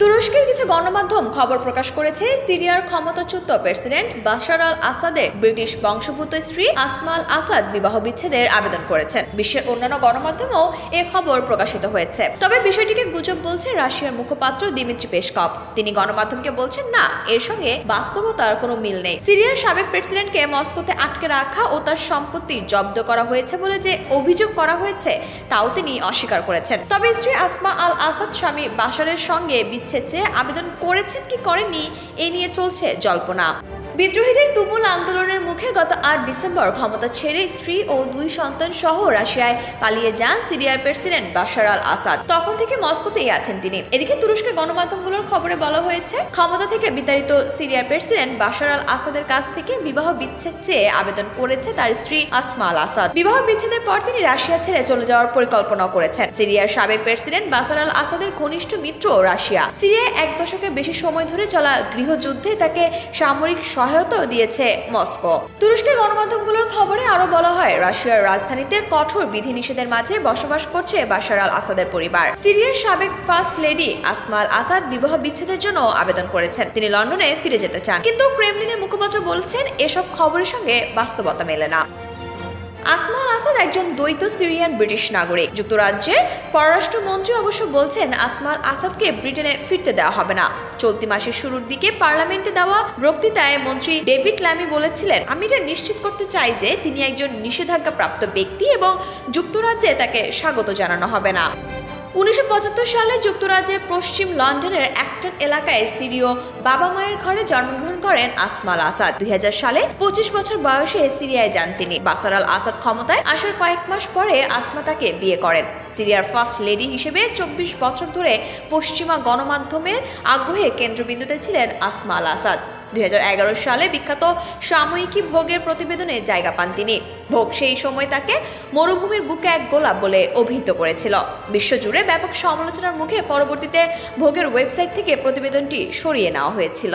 তুরস্কের কিছু গণমাধ্যম খবর প্রকাশ করেছে সিরিয়ার ক্ষমতাচ্যুত প্রেসিডেন্ট বাশার আল আসাদের ব্রিটিশ বংশোদ্ভূত স্ত্রী আসমাল আসাদ বিবাহ বিচ্ছেদের আবেদন করেছেন। বিশ্বের অন্যান্য গণমাধ্যমেও এ খবর প্রকাশিত হয়েছে। তবে বিষয়টিকে গুজব বলছে রাশিয়ার মুখপাত্র দিমিত্রি পেশকভ। তিনি গণমাধ্যমকে বলছেন, না, এর সঙ্গে বাস্তবতার কোনো মিল নেই। সিরিয়ার সাবেক প্রেসিডেন্টকে মস্কোতে আটকে রাখা ও তার সম্পত্তি জব্দ করা হয়েছে বলে যে অভিযোগ করা হয়েছে, তাও তিনি অস্বীকার করেছেন। তবে স্ত্রী আসমা আল আসাদ স্বামী বাশারের সঙ্গে বিচ্ছেদ চেয়ে আবেদন করেছেন কি করেননি এ নিয়ে চলছে জল্পনা। বিদ্রোহীদের তুমুল আন্দোলনের মুখে গত আট ডিসেম্বর ক্ষমতা ছেড়ে স্ত্রী ও দুই সন্তান সহ রাশিয়ায় পালিয়ে যান সিরিয়ার প্রেসিডেন্ট বাশার আল আসাদ। তখন থেকে মস্কোতেই আছেন তিনি। এদিকে তুরস্কের গণমাধ্যমগুলোর খবরে বলা হয়েছে, ক্ষমতা থেকে বিতাড়িত সিরিয়ার প্রেসিডেন্ট বাশার আল আসাদের কাছ থেকে বিবাহ বিচ্ছেদ চেয়ে আবেদন করেছে তার স্ত্রী আসমা আল আসাদ। বিবাহ বিচ্ছেদের পর তিনি রাশিয়া ছেড়ে চলে যাওয়ার পরিকল্পনা করেছেন। সিরিয়ার সাবেক প্রেসিডেন্ট বাসার আল আসাদের ঘনিষ্ঠ মিত্র রাশিয়া। সিরিয়ায় এক দশকের বেশি সময় ধরে চলা গৃহযুদ্ধে তাকে সামরিক সহায়তাও দিয়েছে মস্কো। তুরস্কের গণমাধ্যমগুলোর খবরে আরও বলা হয়, রাশিয়ার রাজধানীতে কঠোর বিধিনিষেধের মাঝে বসবাস করছে বাশার আল আসাদের পরিবার। সিরিয়ার সাবেক ফার্স্ট লেডি আসমাল আসাদ বিবাহ বিচ্ছেদের জন্য আবেদন করেছেন। তিনি লন্ডনে ফিরে যেতে চান। কিন্তু ক্রেমলিনের মুখপাত্র বলছেন, এসব খবরের সঙ্গে বাস্তবতা মেলে না। আসমা আল আসাদ একজন দ্বৈত সিরিয়ান ব্রিটিশ নাগরিক। যুক্তরাজ্যের পররাষ্ট্রমন্ত্রী অবশ্য বলছেন আসমা আল আসাদকে ব্রিটেনে ফিরতে দেওয়া হবে না। চলতি মাসের শুরুর দিকে পার্লামেন্টে দেওয়া বক্তৃতায় মন্ত্রী ডেভিড ল্যামি বলেছিলেন, আমি এটা নিশ্চিত করতে চাই যে তিনি একজন নিষেধাজ্ঞাপ্রাপ্ত ব্যক্তি এবং যুক্তরাজ্যে তাকে স্বাগত জানানো হবে না। উনিশশো পঁচাত্তর সালে যুক্তরাজ্যের পশ্চিম লন্ডনের অ্যাক্টন এলাকায় সিরিয় বাবা মায়ের ঘরে জন্মগ্রহণ করেন আসমাল আসাদ। দুই হাজার সালে পঁচিশ বছর বয়সে সিরিয়ায় যান তিনি। বাসার আল আসাদ ক্ষমতায় আসার কয়েক মাস পরে আসমা তাকে বিয়ে করেন। সিরিয়ার ফার্স্ট লেডি হিসেবে চব্বিশ বছর ধরে পশ্চিমা গণমাধ্যমের আগ্রহের কেন্দ্রবিন্দুতে ছিলেন আসমা আল আসাদ। দুই হাজার এগারো সালে বিখ্যাত সাময়িকী ভোগের প্রতিবেদনে জায়গা পান তিনি। ভোগ সেই সময় তাকে মরুভূমির বুকে এক গোলাপ বলে অভিহিত করেছিল। বিশ্বজুড়ে ব্যাপক সমালোচনার মুখে পরবর্তীতে ভোগের ওয়েবসাইট থেকে প্রতিবেদনটি সরিয়ে নেওয়া হয়েছিল।